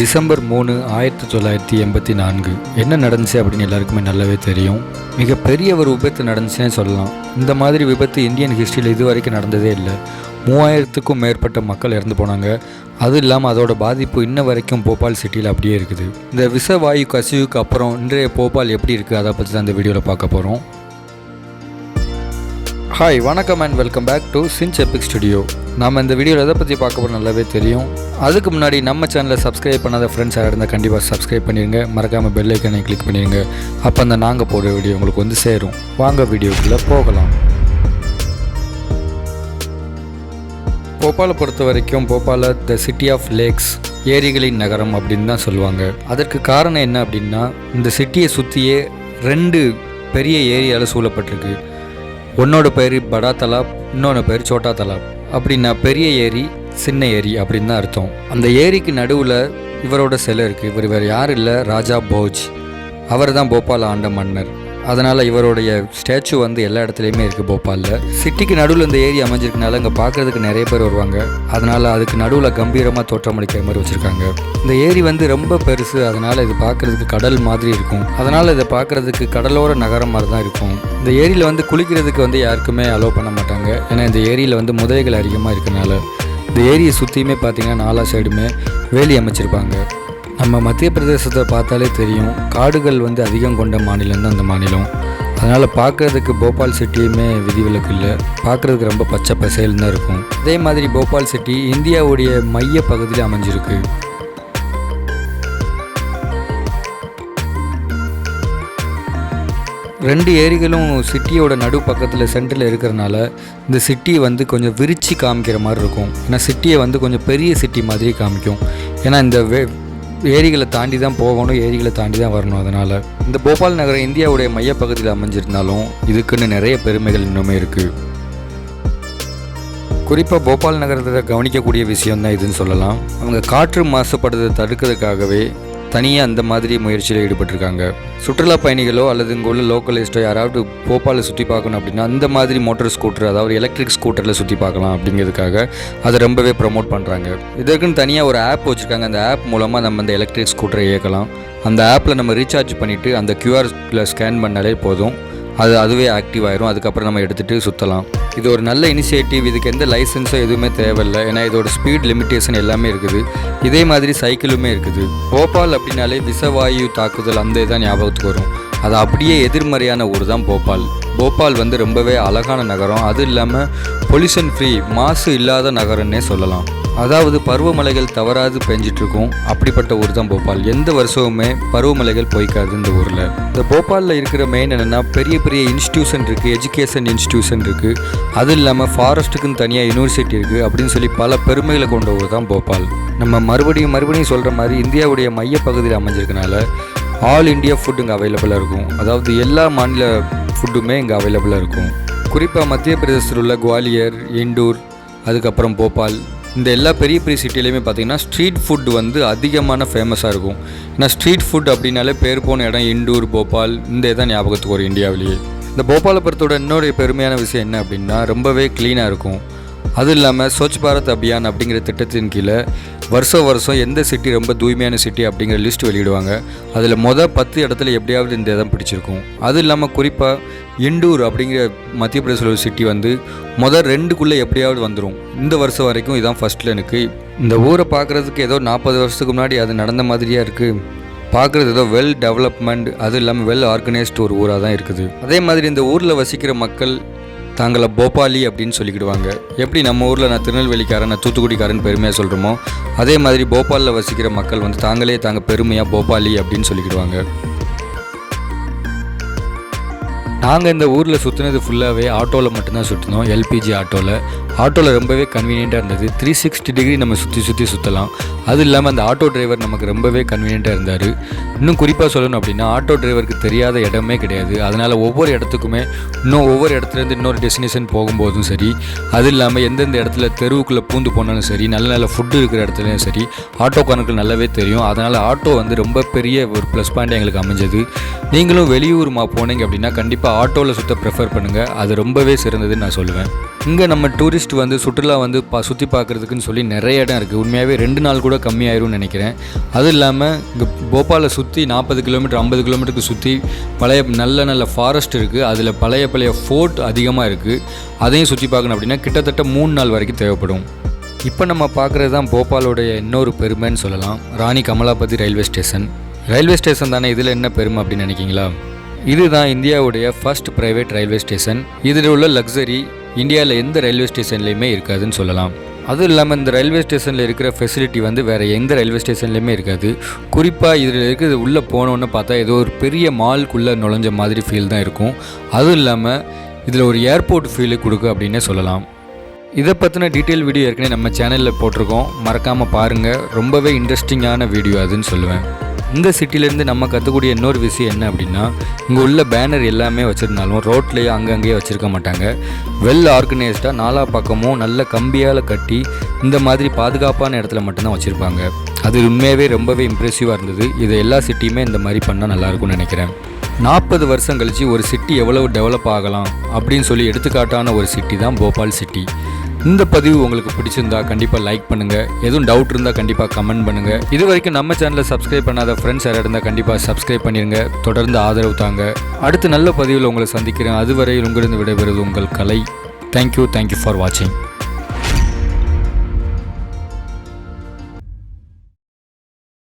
December மூணு ஆயிரத்தி தொள்ளாயிரத்தி எண்பத்தி நான்கு. என்ன நடந்துச்சு அப்படின்னு எல்லாருக்குமே நல்லாவே தெரியும். மிகப்பெரிய ஒரு விபத்து நடந்துச்சுன்னு சொல்லலாம். இந்த மாதிரி விபத்து இந்தியன் ஹிஸ்ட்ரியில் இது வரைக்கும் நடந்ததே இல்லை. மூவாயிரத்துக்கும் மேற்பட்ட மக்கள் இறந்து போனாங்க. அது இல்லாமல் அதோட பாதிப்பு இன்ன வரைக்கும் போபால் சிட்டியில் அப்படியே இருக்குது. இந்த விஷவாயு கசிவுக்கு அப்புறம் இன்றைய போபால் எப்படி இருக்குது அதை பற்றி தான் இந்த வீடியோவில் பார்க்க போகிறோம் ஹாய் வணக்கம் and welcome back to cinch epic studio நம்ம இந்த வீடியோவில் எதை பற்றி பார்க்க போகிற நல்லாவே தெரியும். அதுக்கு முன்னாடி நம்ம சேனலை சப்ஸ்கிரைப் பண்ணாத ஃப்ரெண்ட்ஸ் யாராக இருந்தால் கண்டிப்பாக சப்ஸ்கிரைப் பண்ணிடுங்க மறக்காமல் பெல் ஐக்கனை கிளிக் பண்ணிடுங்க அப்போ அந்த நாங்கள் போடுற வீடியோ உங்களுக்கு வந்து சேரும். வாங்க வீடியோக்குள்ளே போகலாம். போபாலை பொறுத்த வரைக்கும் போபாலை த சிட்டி ஆஃப் லேக்ஸ் ஏரிகளின் நகரம் அப்படின்னு தான் சொல்லுவாங்க. அதற்கு காரணம் என்ன அப்படின்னா இந்த சிட்டியை சுற்றியே ரெண்டு பெரிய ஏரியாவில் சூழப்பட்டிருக்கு. ஒன்னோட பேர் படா தலாப் இன்னொன்று பேர் சோட்டா தலாப். அப்படின்னா பெரிய ஏரி சின்ன ஏரி அப்படின்னு தான் அர்த்தம். அந்த ஏரிக்கு நடுவில் இவரோட சிலை இருக்குது இவர் வேறு யாரும் இல்லை ராஜா போஜ். அவர் தான் போபால் ஆண்ட மன்னர். அதனால் இவருடைய ஸ்டேச்சு வந்து எல்லா இடத்துலையுமே இருக்குது போபாலில். சிட்டிக்கு நடுவில் இந்த ஏரி அமைஞ்சிருக்கனால இங்கே பார்க்குறதுக்கு நிறைய பேர் வருவாங்க. அதனால் அதுக்கு நடுவில் கம்பீரமாக தோற்றமளிக்கிற மாதிரி வச்சுருக்காங்க. இந்த ஏரி வந்து ரொம்ப பெருசு அதனால் இது பார்க்குறதுக்கு கடல் மாதிரி இருக்கும். அதனால் இதை பார்க்குறதுக்கு கடலோர நகரம் மாதிரி தான் இருக்கும். இந்த ஏரியில் வந்து குளிக்கிறதுக்கு வந்து யாருக்குமே அலோவ் பண்ண மாட்டாங்க. ஏன்னா இந்த ஏரியில் வந்து முதலைகள் அதிகமாக இருக்கனால. இந்த ஏரியை சுற்றியுமே பார்த்தீங்கன்னா நாலா சைடுமே வேலி அமைச்சிருப்பாங்க. நம்ம மத்திய பிரதேசத்தை பார்த்தாலே தெரியும் காடுகள் வந்து அதிகம் கொண்ட மாநிலம் தான் அந்த மாநிலம். அதனால் பார்க்குறதுக்கு போபால் சிட்டியுமே விதிவிலக்கு இல்லை. பார்க்குறதுக்கு ரொம்ப பச்சை பசேல்னு தான் இருக்கும். அதே மாதிரி போபால் சிட்டி இந்தியாவுடைய மைய பகுதியில் அமைஞ்சிருக்கு. ரெண்டு ஏரிகளும் சிட்டியோட நடு பக்கத்தில் சென்டரில் இருக்கிறனால இந்த சிட்டி வந்து கொஞ்சம் விரிச்சு காமிக்கிற மாதிரி இருக்கும். ஏன்னா சிட்டியை வந்து கொஞ்சம் பெரிய சிட்டி மாதிரி காமிக்கும். ஏன்னா இந்த வே ஏரிகளை தாண்டி தான் போகணும் ஏரிகளை தாண்டி தான் வரணும். அதனால் இந்த போபால் நகரம் இந்தியாவுடைய மையப்பகுதியில் அமைஞ்சிருந்தாலும் இதுக்குன்னு நிறைய பெருமைகள் இன்னுமே இருக்குது குறிப்பாக போபால் நகரத்தில் கவனிக்கக்கூடிய விஷயம் தான் இதுன்னு சொல்லலாம். அவங்க காற்று மாசுபடுறதை தடுக்கிறதுக்காகவே தனியாக அந்த மாதிரி முயற்சியில் ஈடுபட்டிருக்காங்க. சுற்றுலா பயணிகளோ அல்லது இங்கே உள்ள லோக்கலிஸ்ட்டோ யாராவது போபாலை சுற்றி பார்க்கணும் அப்படின்னா அந்த மாதிரி மோட்டர் ஸ்கூட்டர் அதாவது எலக்ட்ரிக் ஸ்கூட்டரில் சுற்றி பார்க்கலாம் அப்படிங்கிறதுக்காக அதை ரொம்பவே ப்ரமோட் பண்ணுறாங்க இதற்குன்னு தனியாக ஒரு ஆப் வச்சுருக்காங்க. அந்த ஆப் மூலமாக நம்ம அந்த எலக்ட்ரிக் ஸ்கூட்டரை இயக்கலாம். அந்த ஆப்பில் நம்ம ரீசார்ஜ் பண்ணிவிட்டு அந்த கியூஆரில் ஸ்கேன் பண்ணாலே போதும். அது அதுவே ஆக்டிவ் ஆயிரும். அதுக்கப்புறம் நம்ம எடுத்துகிட்டு சுற்றலாம் இது ஒரு நல்ல இனிஷியேட்டிவ் இதுக்கு எந்த லைசன்ஸோ எதுவுமே தேவையில்லை. ஏன்னா இதோட ஸ்பீட் லிமிட்டேஷன் எல்லாமே இருக்குது. இதே மாதிரி சைக்கிளுமே இருக்குது. போபால் அப்படின்னாலே விஷவாயு தாக்குதல் அந்த இதான் ஞாபகத்துக்கு வரும். அது அப்படியே எதிர்மறையான ஊர் தான் போபால். போபால் வந்து ரொம்பவே அழகான நகரம். அது இல்லாமல் பொல்யூஷன் ஃப்ரீ மாசு இல்லாத நகரம்னே சொல்லலாம். அதாவது பருவமழைகள் தவறாது பெஞ்சிட்ருக்கும். அப்படிப்பட்ட ஊர் தான் போபால். எந்த வருஷமுமே பருவமழைகள் போய்க்காது இந்த ஊரில். இந்த போபாலில் இருக்கிற மெயின் என்னென்னா பெரிய பெரிய இன்ஸ்டியூஷன் இருக்குது எஜுகேஷன் இன்ஸ்டியூஷன் இருக்குது அது இல்லாமல் ஃபாரஸ்ட்டுக்குன்னு தனியாக யூனிவர்சிட்டி இருக்குது அப்படின்னு சொல்லி பல பெருமைகளை கொண்ட ஊர் தான் போபால். நம்ம மறுபடியும் மறுபடியும் சொல்கிற மாதிரி இந்தியாவுடைய மையப்பகுதியில் அமைஞ்சிருக்கனால ஆல் இண்டியா ஃபுட் இங்கே அவைலபிளாக இருக்கும். அதாவது எல்லா மாநில ஃபுட்டுமே இங்கே அவைலபிளாக இருக்கும். குறிப்பாக மத்திய பிரதேசத்தில் உள்ள குவாலியர் இண்டூர் அதுக்கப்புறம் போபால் இந்த எல்லா பெரிய பெரிய சிட்டிலையுமே பார்த்திங்கன்னா ஸ்ட்ரீட் ஃபுட் வந்து அதிகமான ஃபேமஸாக இருக்கும். ஏன்னா ஸ்ட்ரீட் ஃபுட் அப்படின்னாலே பேர் போன இடம் இண்டூர் போபால் இந்த இதான் ஞாபகத்துக்கு வரும் இந்தியாவிலேயே. இந்த போபாலபுரத்தோட இன்னொரு பெருமையான விஷயம் என்ன அப்படின்னா ரொம்பவே க்ளீனாக இருக்கும். அது இல்லாமல் ஸ்வச் பாரத் அபியான் அப்படிங்கிற திட்டத்தின் கீழே வருஷம் வருஷம் எந்த சிட்டி ரொம்ப தூய்மையான சிட்டி அப்படிங்கிற லிஸ்ட் வெளியிடுவாங்க. அதில் மொதல் பத்து இடத்துல எப்படியாவது இந்த இடம் பிடிச்சிருக்கும். அது இல்லாமல் குறிப்பாக இண்டூர் அப்படிங்கிற மத்திய பிரதேசில் ஒரு சிட்டி வந்து மொதல் ரெண்டுக்குள்ளே எப்படியாவது வந்துடும் இந்த வருஷம் வரைக்கும் இதான் ஃபஸ்ட்டில் எனக்கு இந்த ஊரை பார்க்குறதுக்கு ஏதோ நாற்பது வருஷத்துக்கு முன்னாடி அது நடந்த மாதிரியாக இருக்குது பார்க்குறது ஏதோ வெல் டெவலப்மெண்ட் அது இல்லாமல் வெல் ஆர்கனைஸ்டு ஒரு ஊராக தான் இருக்குது. அதே மாதிரி இந்த ஊரில் வசிக்கிற மக்கள் தாங்களை போபாலி அப்படின்னு சொல்லிக்கிடுவாங்க. எப்படி நம்ம ஊரில் நான் திருநெல்வேலிக்காரன் நான் தூத்துக்குடிக்காரன் பெருமையாக சொல்கிறோமோ அதே மாதிரி போபாலில் வசிக்கிற மக்கள் வந்து தாங்களே தாங்க பெருமையாக போபாலி அப்படின்னு சொல்லிக்கிடுவாங்க. நாங்கள் இந்த ஊரில் சுற்றினது ஃபுல்லாகவே ஆட்டோவில் மட்டும்தான் சுற்றினோம் எல்பிஜி ஆட்டோவில் ஆட்டோவில் ரொம்பவே கன்வீனியண்ட்டாக இருந்தது. த்ரீ சிக்ஸ்டி டிகிரி நம்ம சுற்றி சுற்றி சுற்றலாம் அது இல்லாமல் அந்த ஆட்டோ டிரைவர் நமக்கு ரொம்பவே கன்வீனியண்ட்டாக இருந்தார். இன்னும் குறிப்பாக சொல்லணும் அப்படின்னா ஆட்டோ டிரைவருக்கு தெரியாத இடமே கிடையாது. அதனால் ஒவ்வொரு இடத்துக்குமே இன்னும் ஒவ்வொரு இடத்துலேருந்து இன்னொரு டெஸ்டினேஷன் போகும்போதும் சரி அது இல்லாமல் எந்தெந்த இடத்துல தெருவுக்குள்ளே பூந்து போனாலும் சரி நல்ல நல்ல ஃபுட்டு இருக்கிற இடத்துலையும் சரி ஆட்டோக்காரனுக்கு நல்லாவே தெரியும். அதனால் ஆட்டோ வந்து ரொம்ப பெரிய ஒரு ப்ளஸ் பாயிண்ட் எங்களுக்கு அமைஞ்சது. நீங்களும் வெளியூர் போனீங்க அப்படின்னா கண்டிப்பாக ஆட்டோவில் சுற்ற ப்ரிஃபர் பண்ணுங்கள் அது ரொம்பவே சிறந்ததுன்னு நான் சொல்லுவேன். இங்கே நம்ம டூரிஸ்ட் வந்து சுற்றுலா வந்து பா சுற்றி பார்க்குறதுக்குன்னு சொல்லி நிறைய இடம் இருக்குது உண்மையாகவே ரெண்டு நாள் கூட கம்மியாயிரும்னு நினைக்கிறேன். அதுவும் இல்லாமல் இங்கே போபாலை சுற்றி நாற்பது கிலோமீட்டர் ஐம்பது கிலோமீட்டருக்கு சுற்றி பழைய நல்ல நல்ல ஃபாரஸ்ட் இருக்குது அதில் பழைய பழைய ஃபோர்ட் அதிகமாக இருக்குது அதையும் சுற்றி பார்க்கணும் அப்படின்னா கிட்டத்தட்ட மூணு நாள் வரைக்கும் தேவைப்படும். இப்போ நம்ம பார்க்குறது தான் போபாலோடைய இன்னொரு பெருமைன்னு சொல்லலாம். Rani Kamalapati railway station. Railway station தானே? இதில் என்ன பெருமை அப்படின்னு நினைக்கிங்களா இதுதான் இந்தியாவுடைய ஃபர்ஸ்ட் ப்ரைவேட் ரயில்வே ஸ்டேஷன். இதில் உள்ள லக்ஸரி இந்தியாவில் எந்த ரயில்வே ஸ்டேஷன்லேயுமே இருக்காதுன்னு சொல்லலாம். அதுவும் இல்லாமல் இந்த ரயில்வே ஸ்டேஷனில் இருக்கிற ஃபெசிலிட்டி வந்து வேறு எந்த ரயில்வே ஸ்டேஷன்லையுமே இருக்காது. குறிப்பாக இதில் இருக்கிறது உள்ளே போனோன்னு பார்த்தா ஏதோ ஒரு பெரிய மால்குள்ளே நுழைஞ்ச மாதிரி ஃபீல் தான் இருக்கும். அதுவும் இல்லாமல் இதில் ஒரு ஏர்போர்ட் ஃபீலு கொடுக்கு அப்படின்னே சொல்லலாம். இதை பற்றின டீட்டெயில் வீடியோ ஏற்கனவே நம்ம சேனலில் போட்டிருக்கோம். மறக்காமல் பாருங்கள் ரொம்பவே இன்ட்ரெஸ்டிங்கான வீடியோ அதுன்னு சொல்லுவேன். இந்த சிட்டிலேருந்து நம்ம கற்றுக்கூடிய இன்னொரு விஷயம் என்ன அப்படின்னா இங்கே உள்ள பேனர் எல்லாமே வச்சுருந்தாலும் ரோட்லேயே அங்கங்கேயே வச்சுருக்க மாட்டாங்க. வெல் ஆர்கனைஸ்டாக நாலா பக்கமும் நல்ல கம்பியால் கட்டி இந்த மாதிரி பாதுகாப்பான இடத்துல மட்டும்தான் வச்சுருப்பாங்க. அது உண்மையாகவே ரொம்பவே இம்ப்ரெசிவாக இருந்தது. இதை எல்லா சிட்டியுமே இந்த மாதிரி பண்ணால் நல்லாயிருக்கும்னு நினைக்கிறேன். நாற்பது வருஷம் கழிச்சு ஒரு சிட்டி எவ்வளவு டெவலப் ஆகலாம் அப்படின்னு சொல்லி எடுத்துக்காட்டான ஒரு சிட்டி தான் போபால் சிட்டி. இந்த பதிவு உங்களுக்கு பிடிச்சிருந்தா கண்டிப்பாக லைக் பண்ணுங்கள் எதுவும் டவுட் இருந்தால் கண்டிப்பாக கமெண்ட் பண்ணுங்கள் இது வரைக்கும் நம்ம சேனலை சப்ஸ்கிரைப் பண்ணாத ஃப்ரெண்ட்ஸ் யாராவது இருந்தால் கண்டிப்பாக சப்ஸ்கிரைப் பண்ணிடுங்க தொடர்ந்து ஆதரவு தாங்க. அடுத்து நல்ல பதிவில் உங்களை சந்திக்கிறேன். அதுவரையில் உங்களிருந்து விடைபெறுவது உங்கள் கலை. தேங்க்யூ தேங்க்யூ ஃபார் வாட்சிங்